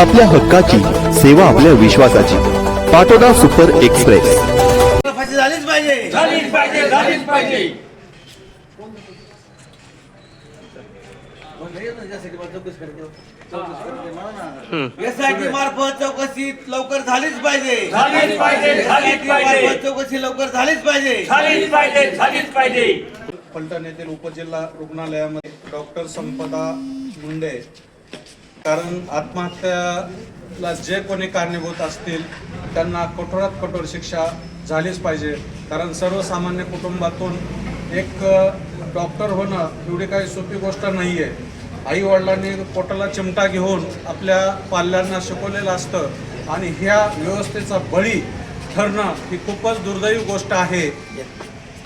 आपल्या हक्काची सेवा आपल्या विश्वासाची. Patoda super express. झालीच पाहिजे झालीच पाहिजे. झालीच पाहिजे एसआयटी मार्फत चौकशी लवकर झालीच पाहिजे. झालीच पाहिजे झालीच चौकशी लवकर झालीच पाहिजे. झालीच पाहिजे झालीच पाहिजे. फलटण येथील उपजिल्हा रुग्णालयामध्ये डॉक्टर संपदा मुंडे कारण आत्महत्याला जे कोणी कारणीभूत असतील त्यांना कठोरात कठोर शिक्षा झालीच पाहिजे. कारण सर्वसामान्य कुटुंबातून एक डॉक्टर होणं एवढी काही सोपी गोष्ट नाही आहे आईवडिलांनी पोटाला चिमटा घेऊन आपल्या पाल्यांना शिकवलेलं असतं आणि ह्या व्यवस्थेचा बळी ठरणं ही खूपच दुर्दैवी गोष्ट आहे.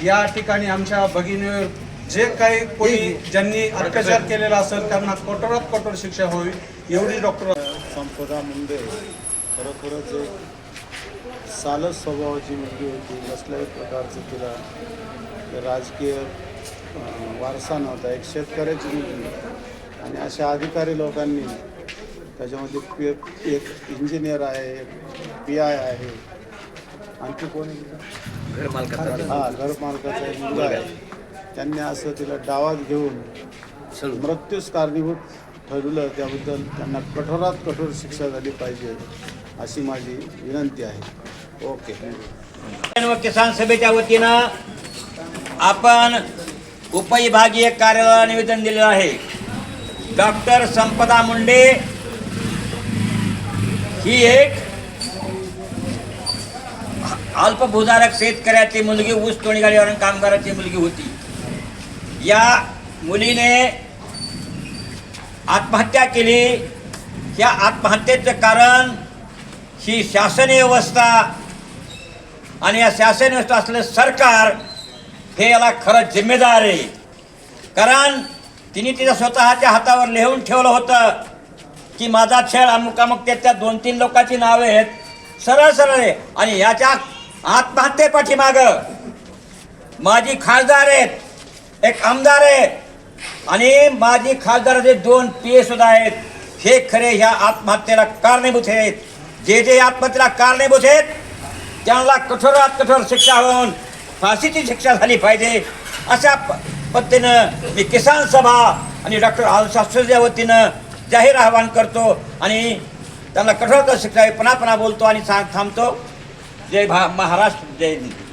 या ठिकाणी आमच्या भगिनीवर जे काही कोणी ज्यांनी अत्याचार केलेला असेल त्यांना कठोरात कठोर शिक्षा होईल एवढी डॉक्टर संपदा मुंडे खरोखरच एक सालस स्वभावाची मुलगी होती कसल्याही प्रकारचं तिला राजकीय वारसा नव्हता. एक शेतकऱ्याची मुलगी आणि अशा अधिकारी लोकांनी त्याच्यामध्ये पी एक इंजिनियर आहे पी आय आहे. आणखी कोणी हा घर मालकाचा एक मुलगा आहे. त्यांनी असं तिला डावात घेऊन मृत्यूस कारणीभूत ठरवलं. त्याबद्दल त्यांना कठोरात कठोर शिक्षा झाली पाहिजे अशी माझी विनंती आहे. ओके. व किसान सभेच्या वतीनं आपण उपविभागीय कार्यालयाला निवेदन दिलेलं आहे. डॉक्टर संपदा मुंडे ही एक अल्पभूधारक शेतकऱ्याची मुलगी ऊस तोडी गाडीवर कामगाराची मुलगी होती. या मुलीने आत्महत्या केली. या आत्महत्येचं कारण ही शासन व्यवस्था आणि या शासन व्यवस्था असलेलं सरकार हे याला खरं जिम्मेदार आहे. कारण तिने तिच्या स्वतःच्या हातावर लिहून ठेवलं होतं की माझा खेळ अमुक त्या दोन तीन लोकांची नावे आहेत. सरळ सरळ आहे. आणि याच्या आत्महत्येपाठी मागं माझी खासदार आहेत. एक आमदार आहे आणि माझी खासदाराचे दोन पी सुद्धा आहेत. हे खरे ह्या आत्महत्येला कारणीभूत आहेत. जे जे आत्महत्येला कारणीभूत आहेत त्यांना कठोरात कठोर शिक्षा होऊन फाशीची शिक्षा झाली पाहिजे. अशा प- पद्धतीनं मी किसान सभा आणि डॉक्टर आलशास्त्रीच्या वतीनं जाहीर आवाहन करतो आणि त्यांना कठोर शिक्षा पणापणा बोलतो आणि सांग थांबतो. जय भा महाराष्ट्र जय हिंद.